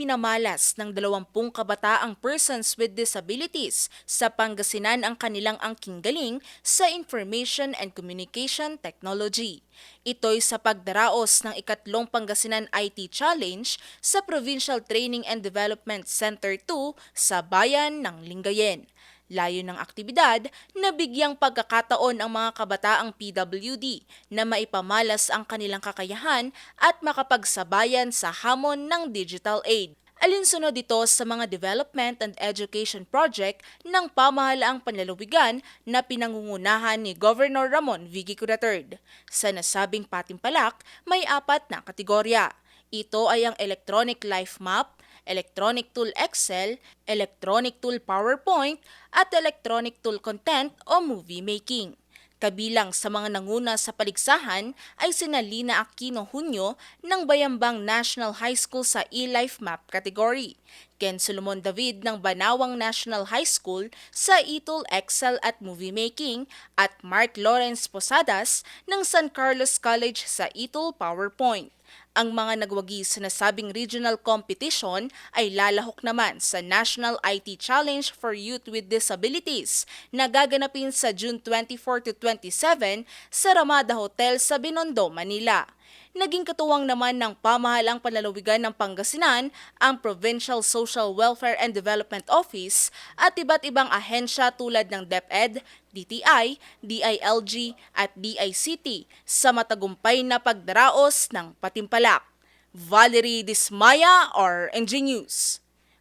ipinamalas ng 20 kabataang persons with disabilities sa Pangasinan ang kanilang angking galing sa Information and Communication Technology. Ito'y sa pagdaraos ng ikatlong Pangasinan IT Challenge sa Provincial Training and Development Center 2 sa bayan ng Lingayen. Layo ng aktibidad na bigyang pagkakataon ang mga kabataang PWD na maipamalas ang kanilang kakayahan at makapagsabayan sa hamon ng digital aid. Alinsunod ito sa mga development and education project ng pamahalaang panlalawigan na pinangungunahan ni Governor Ramon V. III. Sa nasabing patimpalak, may apat na kategorya. Ito ay ang Electronic Life Map, Electronic Tool Excel, Electronic Tool PowerPoint, at Electronic Tool Content o Movie Making. Kabilang sa mga nanguna sa paligsahan ay sina Lina Aquino Hunyo ng Bayambang National High School sa E-Life Map category, Ken Solomon David ng Banawang National High School sa E-Tool Excel at Movie Making at Mark Lawrence Posadas ng San Carlos College sa E-Tool PowerPoint. Ang mga nagwagi sa nasabing regional competition ay lalahok naman sa National IT Challenge for Youth with Disabilities na gaganapin sa June 24 to 27 sa Ramada Hotel sa Binondo, Manila. Naging katuwang naman ng pamahalang panlalawigan ng Pangasinan ang Provincial Social Welfare and Development Office at iba't ibang ahensya tulad ng DepEd, DTI, DILG at DICT sa matagumpay na pagdaraos ng patimpalak. Valerie Dismaya or NG News.